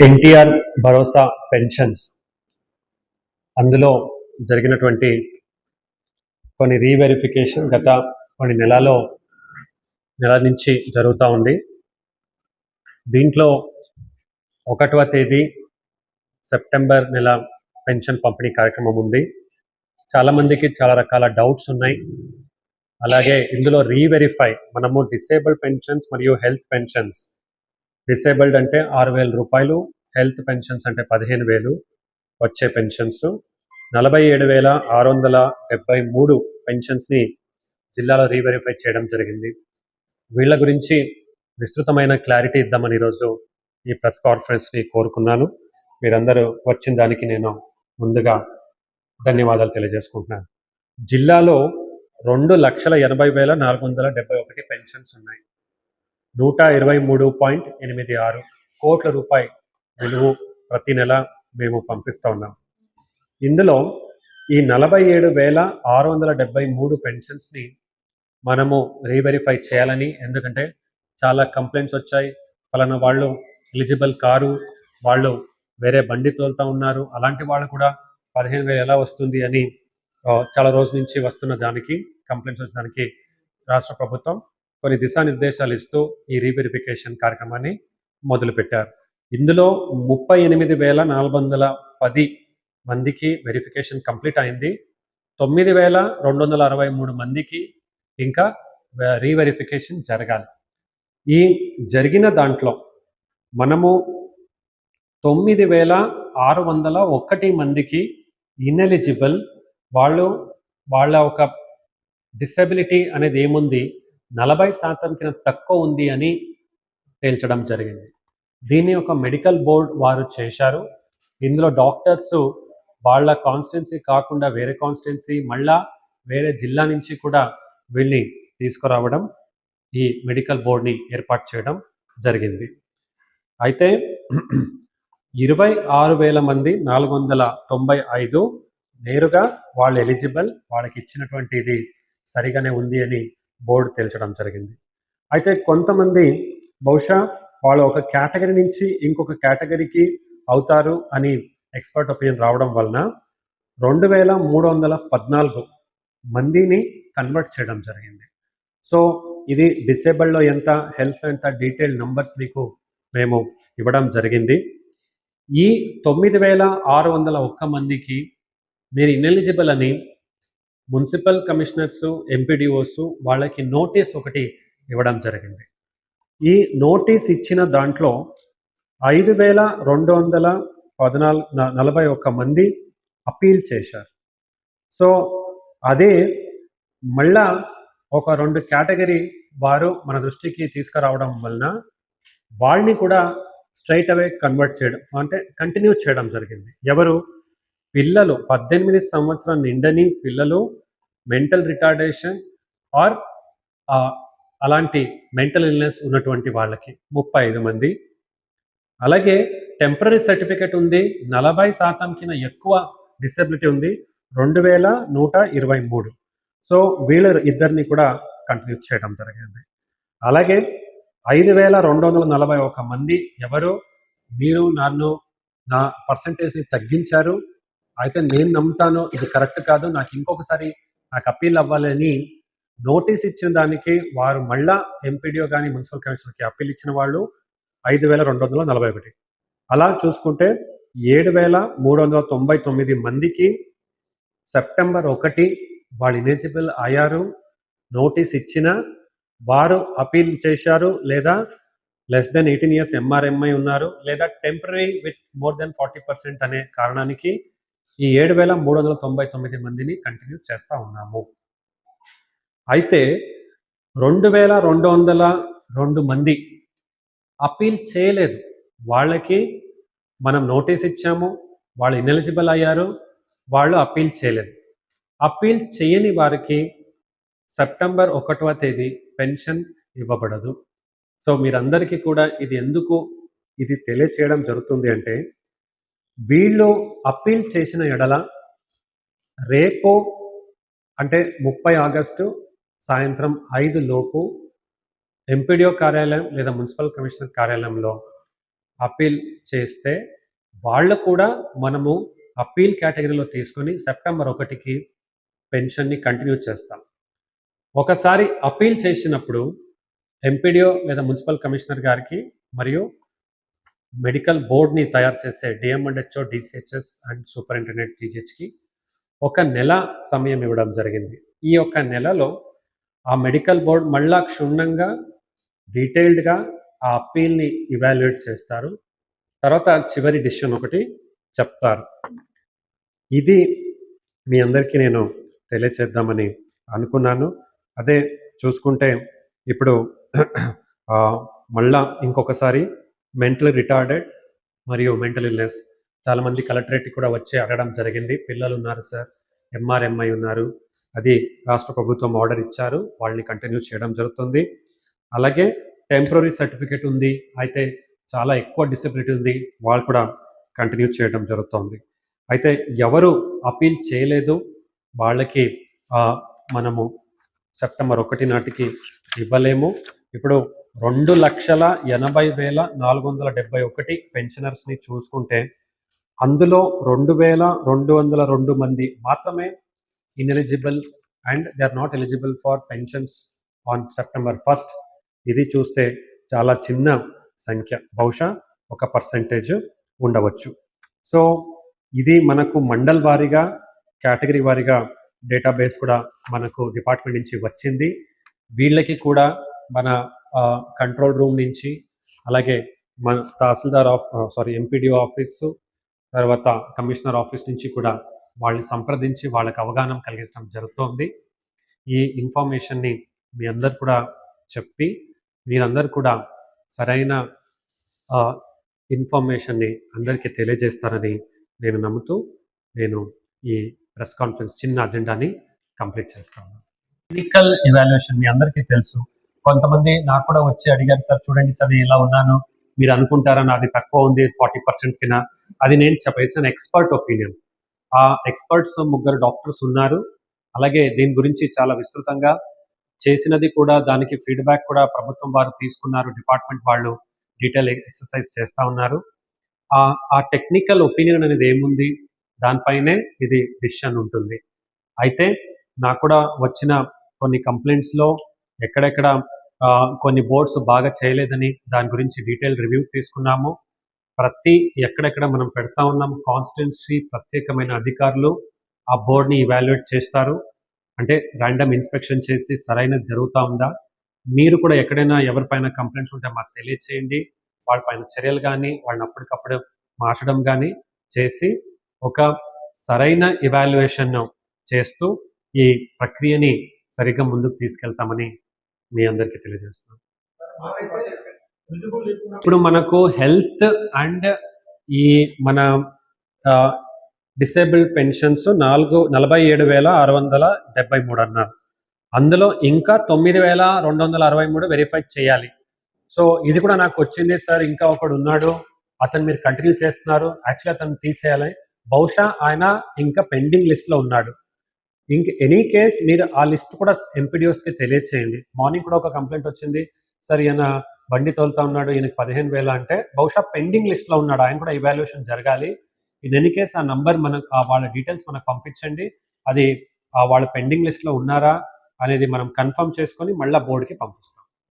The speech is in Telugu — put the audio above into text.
ఎన్టీఆర్ భరోసా పెన్షన్స్. అందులో జరిగినటువంటి కొన్ని రీవెరిఫికేషన్ గత కొన్ని నెలలో నెల నుంచి జరుగుతూ ఉంది. దీంట్లో ఒకటవ తేదీ సెప్టెంబర్ నెల పెన్షన్ పంపిణీ కార్యక్రమం ఉంది. చాలామందికి చాలా రకాల డౌట్స్ ఉన్నాయి. అలాగే ఇందులో రీవెరిఫై మనము డిసేబుల్ పెన్షన్స్ మరియు హెల్త్ పెన్షన్స్ డిసేబుల్డ్ అంటే ఆరు వేల రూపాయలు హెల్త్ పెన్షన్స్ అంటే పదిహేను వేలు వచ్చే పెన్షన్స్. నలభై ఏడు వేల ఆరు వందల డెబ్బై మూడు పెన్షన్స్ని జిల్లాలో రీవెరిఫై చేయడం జరిగింది. వీళ్ళ గురించి విస్తృతమైన క్లారిటీ ఇద్దామని ఈరోజు ఈ ప్రెస్ కాన్ఫరెన్స్ని కోరుకున్నాను. మీరందరూ వచ్చిన దానికి నేను ముందుగా ధన్యవాదాలు తెలియజేసుకుంటున్నాను. జిల్లాలో రెండు లక్షల ఎనభై వేల నాలుగు వందల డెబ్బై ఒకటి పెన్షన్స్ ఉన్నాయి. నూట ఇరవై మూడు పాయింట్ ఎనిమిది ఆరు కోట్ల రూపాయి విలువ ప్రతి నెల మేము పంపిస్తూ ఉన్నాం. ఇందులో ఈ నలభై ఏడు వేల ఆరు వందల డెబ్బై మూడు పెన్షన్స్ని మనము రీవెరిఫై చేయాలని ఎందుకంటే చాలా కంప్లైంట్స్ వచ్చాయి. ఫలానా వాళ్ళు ఎలిజిబుల్ కారు వాళ్ళు వేరే బండి తోలుతూ ఉన్నారు. అలాంటి వాళ్ళు కూడా పదిహేను వేలు ఎలా వస్తుంది అని చాలా రోజుల నుంచి వస్తున్న దానికి కంప్లైంట్స్ వచ్చిన దానికి రాష్ట్ర ప్రభుత్వం కొన్ని దిశానిర్దేశాలు ఇస్తూ ఈ రీవెరిఫికేషన్ కార్యక్రమాన్ని మొదలుపెట్టారు. ఇందులో ముప్పై ఎనిమిది వేల నాలుగు వందల పది మందికి వెరిఫికేషన్ కంప్లీట్ అయింది. తొమ్మిది వేల రెండు వందల అరవై మూడు మందికి ఇంకా రీవెరిఫికేషన్ జరగాలి. ఈ జరిగిన దాంట్లో మనము తొమ్మిది వేల ఆరు వందల ఒకటి మందికి ఇన్ఎలిజిబుల్ వాళ్ళు వాళ్ళ ఒక డిసెబిలిటీ అనేది ఏముంది? నలభై శాతం కింద తక్కువ ఉంది అని తేల్చడం జరిగింది. దీన్ని ఒక మెడికల్ బోర్డ్ వారు చేశారు. ఇందులో డాక్టర్స్ వాళ్ళ కాన్స్టిట్యున్సీ కాకుండా వేరే కాన్స్టిట్యున్సీ మళ్ళా వేరే జిల్లా నుంచి కూడా వెళ్ళి తీసుకురావడం ఈ మెడికల్ బోర్డ్ని ఏర్పాటు చేయడం జరిగింది. అయితే ఇరవై ఆరు వేల మంది నాలుగు వందల తొంభై ఐదు నేరుగా వాళ్ళు ఎలిజిబుల్ వాళ్ళకి ఇచ్చినటువంటి ఇది సరిగానే ఉంది అని బోర్డు తేల్చడం జరిగింది. అయితే కొంతమంది బహుశా వాళ్ళు ఒక కేటగిరీ నుంచి ఇంకొక కేటగిరీకి అవుతారు అని ఎక్స్పర్ట్ ఒపీనియన్ రావడం వలన రెండు వేల మూడు వందల పద్నాలుగు మందిని కన్వర్ట్ చేయడం జరిగింది. సో ఇది డిసేబుల్లో ఎంత హెల్త్ ఎంత డీటెయిల్ నంబర్స్ మీకు మేము ఇవ్వడం జరిగింది. ఈ తొమ్మిది వేల ఆరు వందల ఒక్క మందికి మీరు ఇన్ఎలిజిబుల్ అని మున్సిపల్ కమిషనర్స్ ఎంపీడీఓస్ వాళ్ళకి నోటీస్ ఒకటి ఇవ్వడం జరిగింది. ఈ నోటీస్ ఇచ్చిన దాంట్లో ఐదు వేల రెండు వందల పద్నాలుగు నలభై ఒక్క మంది అపీల్ చేశారు. సో అదే మళ్ళా ఒక రెండు కేటగిరీ వారు మన దృష్టికి తీసుకురావడం వలన వాళ్ళని కూడా స్ట్రైట్ అవే కన్వర్ట్ చేయడం అంటే కంటిన్యూ చేయడం జరిగింది. ఎవరు? పిల్లలు పద్దెనిమిది సంవత్సరాల నిండని పిల్లలు మెంటల్ రిటార్డేషన్ ఆర్ అలాంటి మెంటల్ ఇల్నెస్ ఉన్నటువంటి వాళ్ళకి ముప్పై ఐదు మంది. అలాగే టెంపరీ సర్టిఫికేట్ ఉంది నలభై శాతం కింద ఎక్కువ డిసెబిలిటీ ఉంది రెండు వేల నూట ఇరవై మూడు. సో వీళ్ళ ఇద్దరిని కూడా కంటిన్యూ చేయడం జరిగింది. అలాగే ఐదు వేల రెండు వందల నలభై ఒక మంది ఎవరు? మీరు నన్ను నా పర్సంటేజ్ని తగ్గించారు. అయితే నేను నమ్ముతాను ఇది కరెక్ట్ కాదు నాకు ఇంకొకసారి నాకు అప్పీల్ అవ్వాలని నోటీస్ ఇచ్చిన దానికి వారు మళ్ళా ఎంపీడీఓ కానీ మున్సిపల్ కమిషనర్కి అప్పీల్ ఇచ్చిన వాళ్ళు ఐదు వేల రెండు వందల నలభై ఒకటి. అలా చూసుకుంటే ఏడు వేల మూడు వందల తొంభై తొమ్మిది మందికి సెప్టెంబర్ ఒకటి వాళ్ళు ఇనేజిబుల్ అయ్యారు నోటీస్ ఇచ్చిన వారు అపీల్ చేశారు లేదా less than eighteen years MRMI ఉన్నారు లేదా temporary with more than forty percent అనే కారణానికి ఈ ఏడు వేల మూడు వందల తొంభై తొమ్మిది మందిని కంటిన్యూ చేస్తూ ఉన్నాము. అయితే రెండు వేల రెండు వందల రెండు మంది అపీల్ చేయలేదు. వాళ్ళకి మనం నోటీస్ ఇచ్చాము వాళ్ళు ఇన్ఎలిజిబుల్ అయ్యారు వాళ్ళు అపీల్ చేయలేదు. అపీల్ చేయని వారికి సెప్టెంబర్ ఒకటవ తేదీ పెన్షన్ ఇవ్వబడదు. సో మీరందరికీ కూడా ఇది ఎందుకు ఇది తెలియచేయడం జరుగుతుంది అంటే వీళ్ళు అప్పీల్ చేసిన ఎడల రేపు అంటే ముప్పై ఆగస్టు సాయంత్రం ఐదు లోపు ఎంపీడీఓ కార్యాలయం లేదా మున్సిపల్ కమిషనర్ కార్యాలయంలో అప్పీల్ చేస్తే వాళ్ళు కూడా మనము అప్పీల్ కేటగిరీలో తీసుకొని సెప్టెంబర్ ఒకటికి పెన్షన్ని కంటిన్యూ చేస్తాం. ఒకసారి అప్పీల్ చేసినప్పుడు ఎంపీడీఓ లేదా మున్సిపల్ కమిషనర్ గారికి మరియు మెడికల్ బోర్డ్ని తయారు చేసే DM and HO DCHS and superintendent టీజీహెచ్కి ఒక నెల సమయం ఇవ్వడం జరిగింది. ఈ యొక్క నెలలో ఆ మెడికల్ బోర్డ్ మళ్ళా క్షుణ్ణంగా డీటెయిల్డ్గా ఆ అప్పీల్ని ఇవాల్యుయేట్ చేస్తారు. తర్వాత చివరి డిసిషన్ ఒకటి చెప్తారు. ఇది మీ అందరికీ నేను తెలియచేద్దామని అనుకున్నాను. అదే చూసుకుంటే ఇప్పుడు మళ్ళా ఇంకొకసారి మెంటల్ రిటార్డెడ్ మరియు మెంటల్ ఇల్నెస్ చాలామంది కలెక్టరేట్ కూడా వచ్చి అడగడం జరిగింది. పిల్లలు ఉన్నారు సార్. ఎంఆర్ఎంఐ ఉన్నారు. అది రాష్ట్ర ప్రభుత్వం ఆర్డర్ ఇచ్చారు. వాళ్ళని కంటిన్యూ చేయడం జరుగుతుంది. అలాగే టెంపరీ సర్టిఫికేట్ ఉంది. అయితే చాలా ఎక్కువ డిసెబిలిటీ ఉంది. వాళ్ళు కూడా కంటిన్యూ చేయడం జరుగుతుంది. అయితే ఎవరు అపీల్ చేయలేదు. వాళ్ళకి ఆ, మనము సెప్టెంబర్ ఒకటి నాటికి ఇవ్వలేము. ఇప్పుడు రెండు లక్షల ఎనభై వేల నాలుగు వందల డెబ్బై ఒకటి పెన్షనర్స్ని చూసుకుంటే అందులో రెండు వేల రెండు వందల రెండు మంది మాత్రమే ineligible and they are not eligible for pensions on September first ఇది చూస్తే చాలా చిన్న సంఖ్య. బహుశా ఒక పర్సంటేజ్ ఉండవచ్చు. సో ఇది మనకు మండల్ వారీగా కేటగిరీ వారీగా డేటాబేస్ కూడా మనకు డిపార్ట్మెంట్ నుంచి వచ్చింది. వీళ్ళకి కూడా మన కంట్రోల్ రూమ్ నుంచి అలాగే మన tahsildar of sorry MPDO office తర్వాత కమిషనర్ ఆఫీస్ నుంచి కూడా వాళ్ళని సంప్రదించి వాళ్ళకి అవగాహన కలిగించడం జరుగుతోంది. ఈ ఇన్ఫర్మేషన్ని మీ అందరు కూడా చెప్పి మీరందరు కూడా సరైన ఇన్ఫర్మేషన్ని అందరికీ తెలియజేస్తారని నేను నమ్ముతూ నేను ఈ ప్రెస్ కాన్ఫరెన్స్ చిన్న అజెండాని కంప్లీట్ చేస్తాను. క్లినికల్ ఇవాల్యుయేషన్ మీ అందరికీ తెలుసు. కొంతమంది నాకు కూడా వచ్చి అడిగారు సార్ చూడండి సార్ నేను ఇలా ఉన్నాను. మీరు అనుకుంటారా? నాది తక్కువ ఉంది ఫార్టీ పర్సెంట్ కింద. అది నేను చెప్పేసాను ఎక్స్పర్ట్ ఒపీనియన్ ఆ ఎక్స్పర్ట్స్ ముగ్గురు డాక్టర్స్ ఉన్నారు. అలాగే దీని గురించి చాలా విస్తృతంగా చేసినది కూడా దానికి ఫీడ్బ్యాక్ కూడా ప్రభుత్వం వారు తీసుకున్నారు. డిపార్ట్మెంట్ వాళ్ళు డీటెయిల్ ఎక్సర్సైజ్ చేస్తూ ఉన్నారు. ఆ ఆ టెక్నికల్ ఒపీనియన్ అనేది ఏముంది? దానిపైనే ఇది డిసిషన్ ఉంటుంది. అయితే నాకు కూడా వచ్చిన కొన్ని కంప్లైంట్స్లో ఎక్కడెక్కడ కొన్ని బోర్డ్స్ బాగా చేయలేదని దాని గురించి డీటెయిల్ రివ్యూ తీసుకున్నాము. ప్రతి ఎక్కడెక్కడ మనం పెడతా ఉన్నాం కాన్స్టిట్యున్సీ ప్రత్యేకమైన అధికారులు ఆ బోర్డ్ని ఇవాల్యుయేట్ చేస్తారు. అంటే ర్యాండమ్ ఇన్స్పెక్షన్ చేసి సరైనది జరుగుతూ ఉందా? మీరు కూడా ఎక్కడైనా ఎవరిపైన కంప్లైంట్స్ ఉంటే మాకు తెలియచేయండి. వాళ్ళపైన చర్యలు కానీ వాళ్ళని అప్పటికప్పుడు మార్చడం కానీ చేసి ఒక సరైన ఇవాల్యుయేషన్ చేస్తూ ఈ ప్రక్రియని సరిగ్గా ముందుకు తీసుకెళ్తామని మీ అందరికీ తెలియజేస్తున్నాను. ఇప్పుడు మనకు హెల్త్ అండ్ ఈ మన డిసేబుల్డ్ పెన్షన్స్ నాలుగు నలభై ఏడు వేల ఆరు వందల డెబ్బై మూడు అన్నారు. అందులో ఇంకా తొమ్మిది వేల రెండు వందల అరవై మూడు వెరిఫై చేయాలి. సో ఇది కూడా నాకు వచ్చింది సార్ ఇంకా ఒకడు ఉన్నాడు అతను మీరు కంటిన్యూ చేస్తున్నారు యాక్చువల్లీ అతను తీసేయాలి. బహుశా ఆయన ఇంకా పెండింగ్ లిస్ట్లో ఉన్నాడు. ఇంక ఎనీ కేస్ మీరు ఆ లిస్ట్ కూడా ఎంపీడీఓస్కి తెలియచేయండి. మార్నింగ్ కూడా ఒక కంప్లైంట్ వచ్చింది. సార్ ఈయన బండి తోలుతా ఉన్నాడు ఈయనకి పదిహేను వేల అంటే బహుశా పెండింగ్ లిస్ట్లో ఉన్నాడు. ఆయన కూడా ఇవాల్యుయేషన్ జరగాలి. ఇన్ ఎనీ కేస్ ఆ నంబర్ మనకు ఆ వాళ్ళ డీటెయిల్స్ మనకు పంపించండి. అది ఆ వాళ్ళ పెండింగ్ లిస్ట్లో ఉన్నారా అనేది మనం కన్ఫర్మ్ చేసుకొని మళ్ళీ బోర్డుకి పంపిస్తాం.